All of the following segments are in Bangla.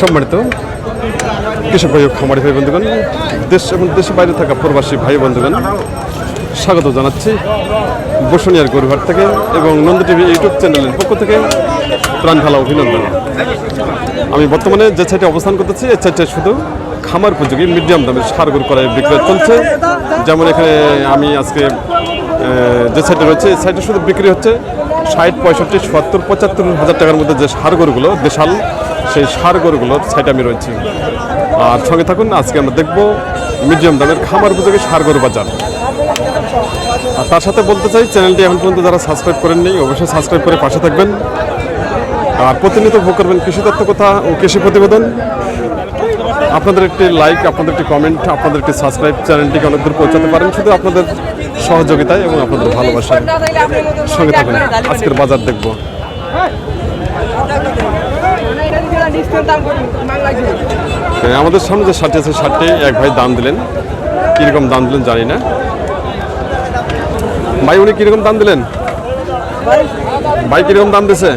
সম্মানিত কৃষক ভাই খামারি ভাই বন্ধুগণ, দেশ এবং দেশের বাইরে থাকা প্রবাসী ভাই বন্ধুগণ, স্বাগত জানাচ্ছি বসুনিয়ার গরুহাট থেকে এবং নন্দ টিভি ইউটিউব চ্যানেলের পক্ষ থেকে প্রাণ ঢালা অভিনন্দন। আমি বর্তমানে যে সাইটে অবস্থান করতেছি, এই সাইটে শুধু খামার উপযোগী মিডিয়াম দামের সার গরু করায় বিক্রয় চলছে। যেমন এখানে আমি আজকে যে সাইটে রয়েছে, এই সাইটে শুধু বিক্রি হচ্ছে ষাট, পঁয়ষট্টি, সত্তর, পঁচাত্তর, হাজার টাকার মধ্যে যে সার গরুগুলো, দেশাল, সেই সার গরুগুলোর সাইটে আমি রয়েছি। আর সঙ্গে থাকুন, আজকে আমরা দেখব মিডিয়াম দামের খামার উপযোগী সার গরু বাজার। আর তার সাথে বলতে চাই, চ্যানেলটি এখন পর্যন্ত যারা সাবস্ক্রাইব করেননি, অবশ্যই সাবস্ক্রাইব করে পাশে থাকবেন। আর প্রতিনিয়ত ভোগ করবেন কৃষি তত্ত্ব কথা ও কৃষি প্রতিবেদন। আপনাদের একটি লাইক আপনাদের একটি কমেন্ট আপনাদের একটি সাবস্ক্রাইব চ্যানেলটিকে অনেক দূর পৌঁছাতে পারেন। শুধু আপনাদের সহযোগিতায় এবং আপনাদের ভালোবাসায় সঙ্গে থাকুন। আজকের বাজার দেখব। হ্যাঁ, আমাদের সামনে যে শার্টটি আছে শার্টটি এক ভাই দাম দিলেন। কীরকম দাম দিলেন জানি না। ভাই উনি কীরকম দাম দিলেন? ভাই কীরকম দাম দিছে?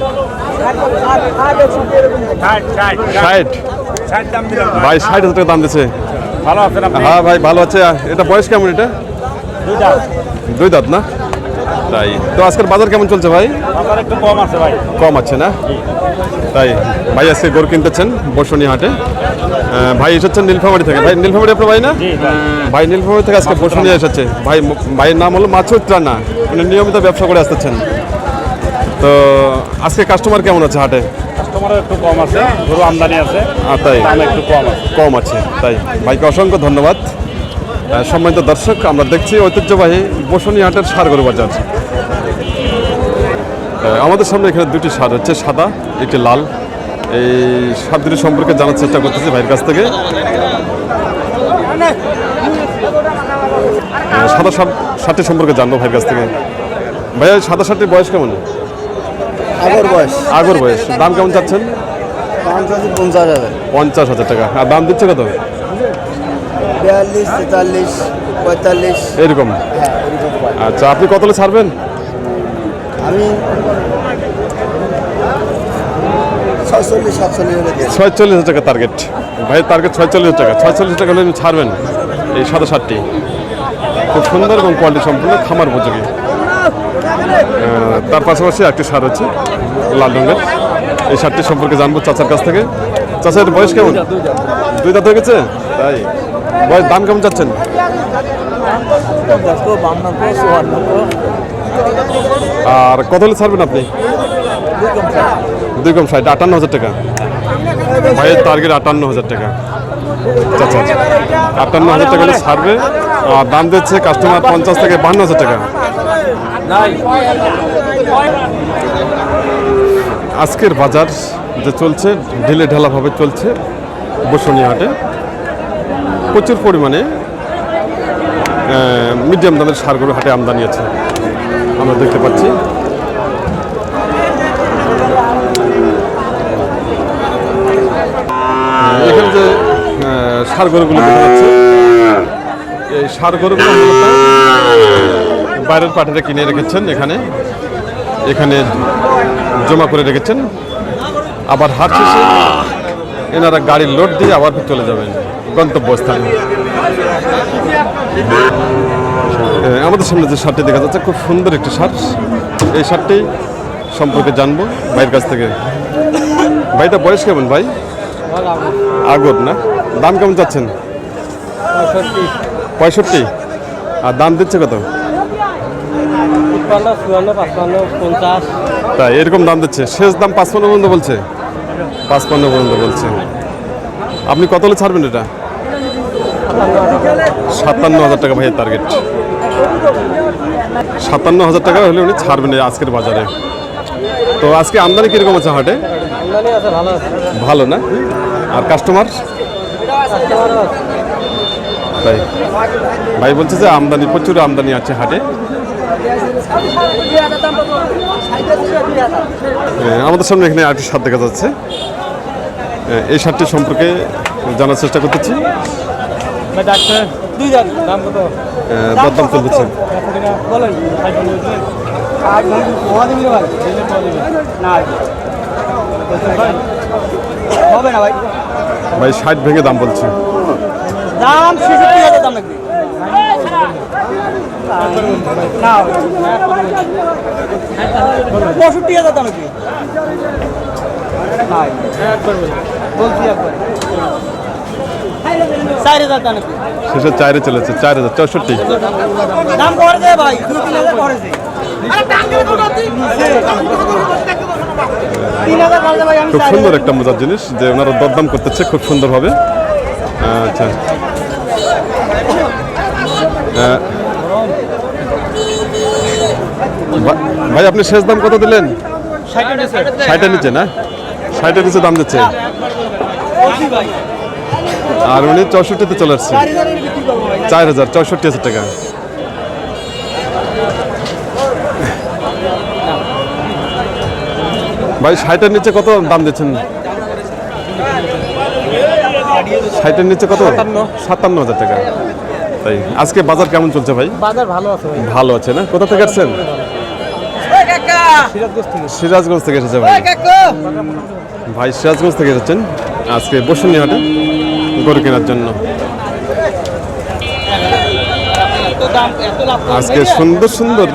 ষাট। ভাই ষাট হাজার টাকা দাম দিছে। ভালো আছেন হ্যাঁ ভাই ভালো আছে। এটা বয়স কেমন এটা? দুই দাঁত। না? তাই। তো আজকের বাজার কেমন চলছে ভাই? বাজার একটু কম আছে ভাই। কম আছে না? তাই। ভাই আজকে গরু কিনতেছেন বসুনি হাটে। ভাই এসেছেন নীলফামারি থেকে। ভাই নীলফামারি আপনার ভাই না? ভাই। নীলফামারি থেকে আজকে বসুনি এসেছে। ভাই ভাইয়ের নাম হলো মাছুদ রানা উনি নিয়মিত ব্যবসা করে আসতেছেন। তো আজকে কাস্টমার কেমন আছে হাটে? কাস্টমারও একটু কম আছে। গরু আমদানি আছে। তাই। একটু কম আছে। কম আছে তাই। ভাইকে অসংখ্য ধন্যবাদ। সম্মানিত দর্শক আমরা দেখছি ঐতিহ্যবাহী বসুনি হাটের সার গরু বাজার আমাদের সামনে এখানে দুটি সার হচ্ছে সাদা একটি লাল। এই সার দুটি সম্পর্কে জানার চেষ্টা করতেছি ভাইয়ের কাছ থেকে। সাদা সারটি সম্পর্কে জানব ভাইয়ের কাছ থেকে। ভাইয়া সাদা সারটির বয়স কেমন? আগর বয়স। আগর বয়স। দাম কেমন চাচ্ছেন? পঞ্চাশ হাজার টাকা। আর দাম দিচ্ছে কত? বিয়াল্লিশ তেতাল্লিশ পঁয়তাল্লিশ। এরকম? হ্যাঁ এরকম পাই। আচ্ছা আপনি কতলে ছাড়বেন? আমি ছয়চল্লিশ সাতচল্লিশ হলে দিয়ে ছয়চল্লিশ হাজার টাকা টার্গেট ভাইয়ের টার্গেট ছয়চল্লিশ হাজার টাকা। ছয়চল্লিশ টাকা হলে আপনি ছাড়বেন এই সাদা শার্টটি। খুব সুন্দর এবং কোয়ালিটি সম্পূর্ণ খামার উপযোগী। আহ, তার পাশাপাশি একটি সার আছে লাল রঙের। এই শার্টটি সম্পর্কে জানব চাচার কাছ থেকে। চাচার বয়স কেমন? দুই দাঁত হয়ে গেছে? তাই। বয়স দাম কেমন চাচ্ছেন? আর কত হলে ছাড়বেন আপনি? দুই কম ষাট, আটান্ন হাজার টাকা। ভাইয়ের টার্গেট আটান্ন হাজার টাকা। আচ্ছা আচ্ছা। আটান্ন হাজার টাকা হলে ছাড়বে, আর দাম দিচ্ছে কাস্টমার পঞ্চাশ থেকে বান্ন হাজার টাকা। আজকের বাজার যে চলছে ঢিলে ঢালাভাবে চলছে বসুনিয়া হাটে। প্রচুর পরিমাণে মিডিয়াম দামের সারগুলো হাটে আমদানি আছে আমরা দেখতে পাচ্ছি। এখানে যে আহ, ষাঁড় গরুগুলো দেখা যাচ্ছে এই ষাঁড় গরুগুলো বাইরের পাঠিয়ে কিনে রেখেছেন এখানে এখানে জমা করে রেখেছেন। আবার হাট শেষে এনারা গাড়ির লোড দিয়ে আবার চলে যাবেন। গন্তব্যস্থানে। আমাদের সামনে যে শার্টটি দেখা যাচ্ছে খুব সুন্দর একটি শার্ট। এই শার্টটি সম্পর্কে জানব ভাইয়ের কাছ থেকে। ভাইটা বয়স কেমন ভাই? আগর না? দাম কেমন চাচ্ছেন? পঁয়ষট্টি। আর দাম দিচ্ছে কত? তাই এরকম দাম দিচ্ছে। শেষ দাম পাঁচপান্ন পর্যন্ত বলছে। পাঁচপান্ন পর্যন্ত বলছে। আপনি কত হলে ছাড়বেন এটা? সাতান্ন হাজার টাকা ভাইয়ের টার্গেট সাতান্ন হাজার টাকা হলে উনি ছাড়বেন আজকের বাজারে। তো আজকে আমদানি কীরকম আছে হাটে? ভালো না? আর কাস্টমার তাই ভাই বলছে যে আমদানি, প্রচুর আমদানি আছে হাটে। আমাদের সামনে এখানে আরেকটি শার্ট দেখা যাচ্ছে। এই শার্টটি সম্পর্কে জানার চেষ্টা করতেছি। ডাক্তার দুই যান দাম কত? দরদাম চলতেছে বলেন না হবে না ভাই। ভাই ষাট ভেঙে দাম বলছে। দাম ছেষট্টি হাজার দাম লাগবে। পঁয়ষট্টি হাজার দাম লাগবে। একবার। শেষে চারে চলেছে চার হাজার চৌষট্টি। দাম করেছে ভাই। দু তিন হাজার করেছে তিন হাজার করেছে ভাই আমি খুব সুন্দর একটা মজার জিনিস যে ওনারা দরদাম করতেছে খুব সুন্দরভাবে আচ্ছা। ভাই আপনি শেষ দাম কত দিলেন। ষাটের নিচে না? ষাটের নিচে দাম দিচ্ছে? আর উনি চৌষট্টিতে চলে আসছে। চার হাজার চৌষট্টি হাজার টাকা। ভাই ষাটের নিচে কত দাম দিচ্ছেন? ষাটের নিচে কত? সাতান্ন। হাজার টাকা। তাই আজকে বাজার কেমন চলছে ভাই? বাজার ভালো আছে ভালো আছে না? কোথা থেকে আসছেন? সিরাজগঞ্জ থেকে এসেছে ভাই। ভাই সিরাজগঞ্জ থেকে এসেছেন। আজকে বসুনি হাটে গরু কেনার জন্য। আজকে সুন্দর সুন্দর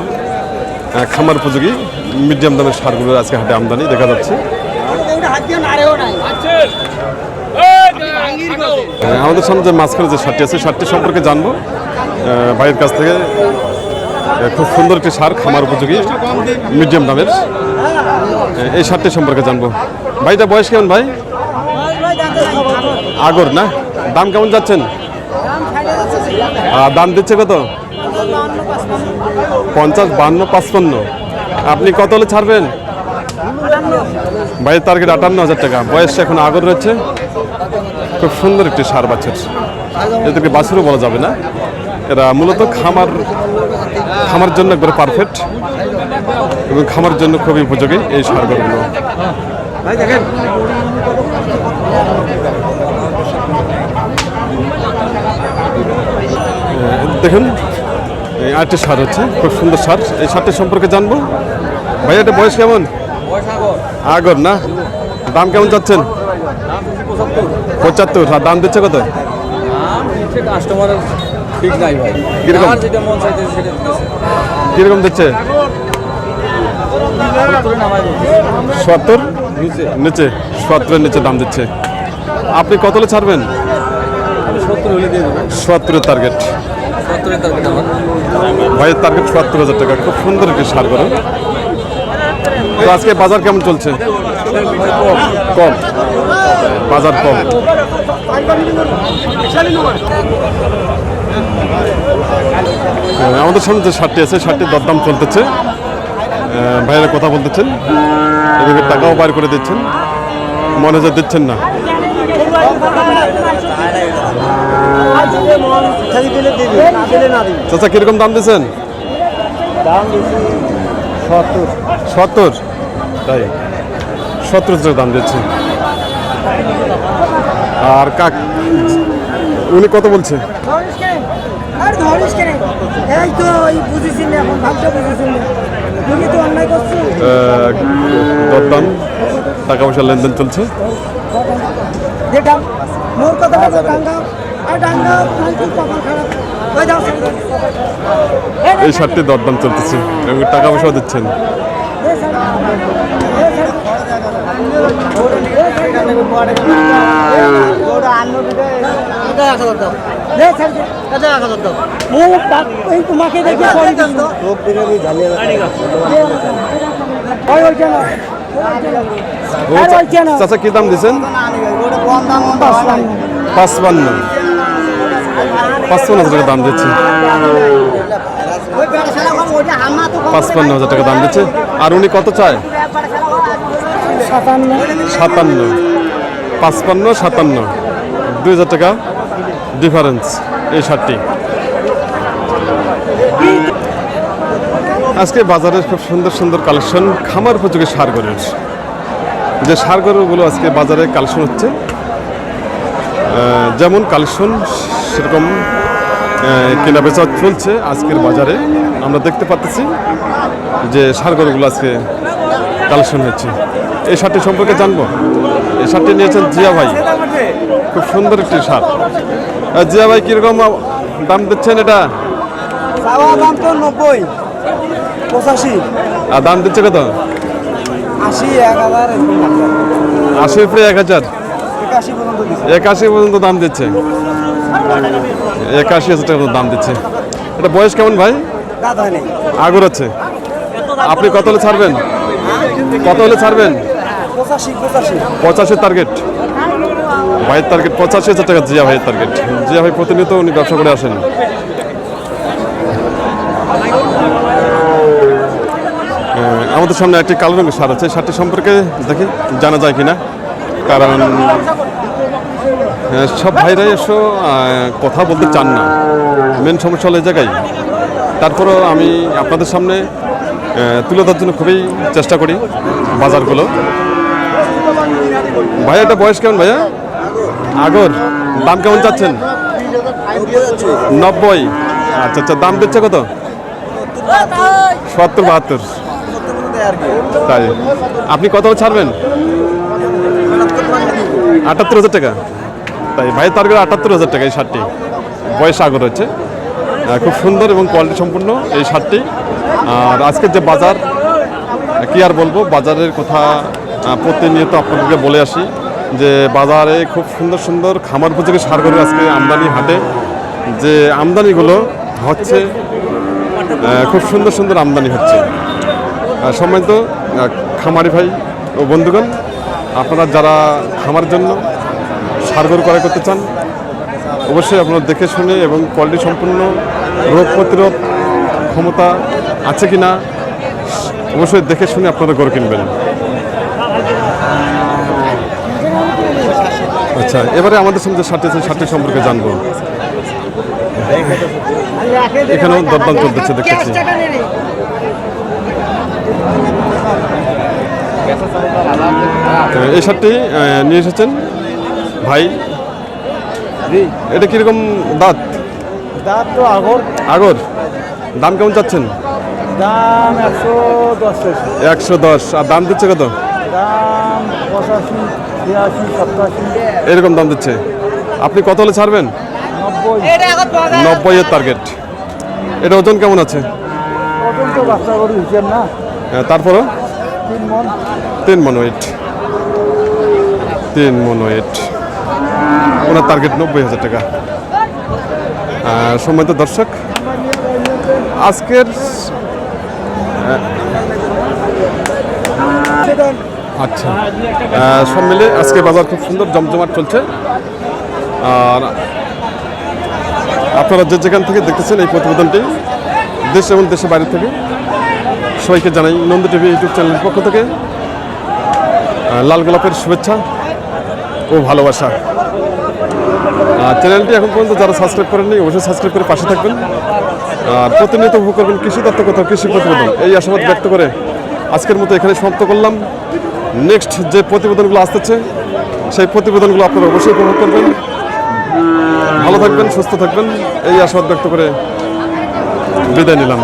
খামার উপযোগী, মিডিয়াম দামের সারগুলো আজকে হাটে আমদানি দেখা যাচ্ছে। আমাদের সামনে যে মাঝখানে যে সারটি আছে, সারটি সম্পর্কে জানব। ভাইয়ের কাছ থেকে খুব সুন্দর একটি সার, খামার উপযোগী, মিডিয়াম দামের। এই সারটি সম্পর্কে জানব। ভাইটা বয়স কেমন ভাই? আগর না? দাম কেমন যাচ্ছেন? দাম দিচ্ছে কত? পঞ্চাশ বান্ন পাঁচপন্ন। আপনি কত হলে ছাড়বেন? ভাইয়ের টার্গেট আটান্ন হাজার টাকা। বয়স এখন আগর রয়েছে। খুব সুন্দর একটি সার বাছুর এদেরকে বাছুরও বলা যাবে না। এরা মূলত খামার খামার জন্য একবারে পারফেক্ট এবং খামার জন্য খুবই উপযোগী এই সারগুলো। দেখুন। এই আরেকটি সার হচ্ছে, খুব সুন্দর সার। এই সারটি সম্পর্কে জানব। ভাই, এটা বয়স কেমন? আগর, না? দাম কেমন যাচ্ছেন পঁচাত্তর। আর দাম দিচ্ছে কত? ভাই কীরকম দিচ্ছে? সত্তর? নিচে। সত্তরের নিচে দাম দিচ্ছে। আপনি কত হলে ছাড়বেন? সত্তরের টার্গেট ভাইয়ের টার্গেট সত্তর হাজার টাকা। খুব সুন্দর একটি সার করো তো আজকে বাজার কেমন চলছে? কম। বাজার কম। আমাদের সামনে যে শার্টটি আছে শার্টটির দরদাম চলতেছে। ভাইয়েরা কথা বলতেছেন এদিকে টাকাও বাইর করে দিচ্ছেন মনে হচ্ছে দিচ্ছেন না। চাচা, কীরকম দাম দিচ্ছেন? সত্তর। তাই, সত্তর হাজার দাম দিচ্ছে আর কাক, উনি কত বলছে? আর ধরিস কেন এই তো এখন ভাবটা তুমি তো অন্যায় করছ? আহ, দরদাম টাকা পয়সা লেনদেন চলছে। এই শার্টটি দরদাম চলতেছে এবং টাকা পয়সাও দিচ্ছেন। এই দাও। এই তোমাকে দেখে। ও। চাচা কি দাম দিচ্ছেন পাঁচপান্ন। পাঁচপান্ন হাজার টাকা দাম দিচ্ছে। পাঁচপান্ন হাজার টাকা দাম দিচ্ছে। আর উনি কত চায়? সাতান্ন। সাতান্ন। পাঁচপান্ন সাতান্ন। দুই হাজার টাকা। ডিফারেন্স এই শার্টটি। আজকে বাজারে খুব সুন্দর সুন্দর কালেকশন খামার উপযোগী সার গরুর। যে সার গরুগুলো আজকে বাজারে কালেকশন হচ্ছে যেমন কালেকশন সেরকম কেনা বেচা চলছে আজকের বাজারে। আমরা দেখতে পাচ্ছি যে সার গরুগুলো আজকে কালেকশন হচ্ছে। এই শার্টটি সম্পর্কে জানব? এই শার্টটি নিয়েছেন জিয়া ভাই। খুব সুন্দর একটি শার্ট জিয়া ভাই কীরকম দাম দিচ্ছেন এটা? চাওয়া দাম তো নব্বই পঁচাশি। আর দাম দিচ্ছে কত? আশি এক হাজার আশি উপরে এক হাজার? একাশি পর্যন্ত দাম দিচ্ছে। একাশি হাজার টাকা দাম দিচ্ছে। এটা বয়স কেমন ভাই? আগর আছে। আপনি কত হলে ছাড়বেন? কত হলে ছাড়বেন? পঁচাশি পঁচাশি। পঁচাশি টার্গেট ভাইয়ের টার্গেট পঁচাশি হাজার টাকা জিয়া ভাইয়ের টার্গেট জিয়া ভাই প্রতিনিয়ত উনি ব্যবসা করে আসেন। আমাদের সামনে একটি কালো রঙের সার আছে। সারটি সম্পর্কে দেখি, জানা যায় কিনা? কারণ সব ভাইরাই এসো কথা বলতে চান না। মেন সমস্যা হলো এই জায়গায়। তারপরেও আমি আপনাদের সামনে তুলে ধরার জন্য খুবই চেষ্টা করি বাজারগুলো। ভাইয়া, এটা বয়স কেমন ভাইয়া? আগর, দাম কেমন চাচ্ছেন? নব্বই। আচ্ছা আচ্ছা দাম দিচ্ছে কত? সত্তর, বাহাত্তর। তাই। আপনি কত ছাড়বেন? আটাত্তর হাজার টাকা। তাই ভাই তার আটাত্তর হাজার টাকা এই শার্টটি। বয়স আগর হচ্ছে খুব সুন্দর এবং কোয়ালিটি সম্পূর্ণ এই শার্টটি। আর আজকের যে বাজার কি আর বলব? বাজারের কথা প্রতিনিয়ত আপনাদেরকে বলে আসি। যে বাজারে খুব সুন্দর সুন্দর খামার উপযোগী সারগুলো আজকে আমদানি হাটে। যে আমদানিগুলো হচ্ছে খুব সুন্দর সুন্দর আমদানি হচ্ছে। সম্মানিত খামারি ভাই ও বন্ধুগণ, আপনারা যারা খামারের জন্য সার সারগর ক্রয় করতে চান, অবশ্যই আপনারা দেখে শুনে এবং কোয়ালিটি সম্পূর্ণ রোগ প্রতিরোধ ক্ষমতা আছে কি না অবশ্যই দেখে শুনে আপনারা গরু কিনবেন। আচ্ছা এবারে আমাদের সঙ্গে আছে শার্টি সম্পর্কে জানব। এখানেও দরদাম চলতেছে দেখতেছি। এই শার্টটি নিয়ে এসেছেন? ভাই? এটা কীরকম দাঁত? দাঁত তো আগর। আগর। দাম কেমন চাচ্ছেন? দাম একশো দশ একশো দশ। আর দাম দিচ্ছে কত? দাম পঁচাশি। এরকম দাম দিচ্ছে। আপনি কত হলে ছাড়বেন? নব্বই। এর টার্গেট এটা ওজন কেমন আছে? হ্যাঁ, তারপরও? তিন মন। ওয়েট তিন মন ওয়েট ওনার টার্গেট নব্বই হাজার টাকা। সম্মানিত দর্শক আজকের আচ্ছা। সব মিলে আজকে বাজার খুব সুন্দর, জমজমাট চলছে। আর আপনারা যে যেখান থেকে দেখতেছেন এই প্রতিবেদনটি, দেশ এবং দেশের বাইরে থেকে, সবাইকে জানাই নন্দ টিভি ইউটিউব চ্যানেলের পক্ষ থেকে লাল গোলাপের শুভেচ্ছা ও ভালোবাসা। চ্যানেলটি এখন পর্যন্ত যারা সাবস্ক্রাইব করেননি, অবশ্যই সাবস্ক্রাইব করে পাশে থাকবেন। আর প্রতিনিয়ত উপভোগ করবেন কৃষি তত্ত্ব কথা কৃষি প্রতিবেদন। এই আশাবাদ ব্যক্ত করে আজকের মতো এখানে সমাপ্ত করলাম। নেক্সট যে প্রতিবেদনগুলো আসতেছে, সেই প্রতিবেদনগুলো আপনারা অবশ্যই উপভোগ করবেন। ভালো থাকবেন, সুস্থ থাকবেন। এই আশাবাদ ব্যক্ত করে বিদায় নিলাম।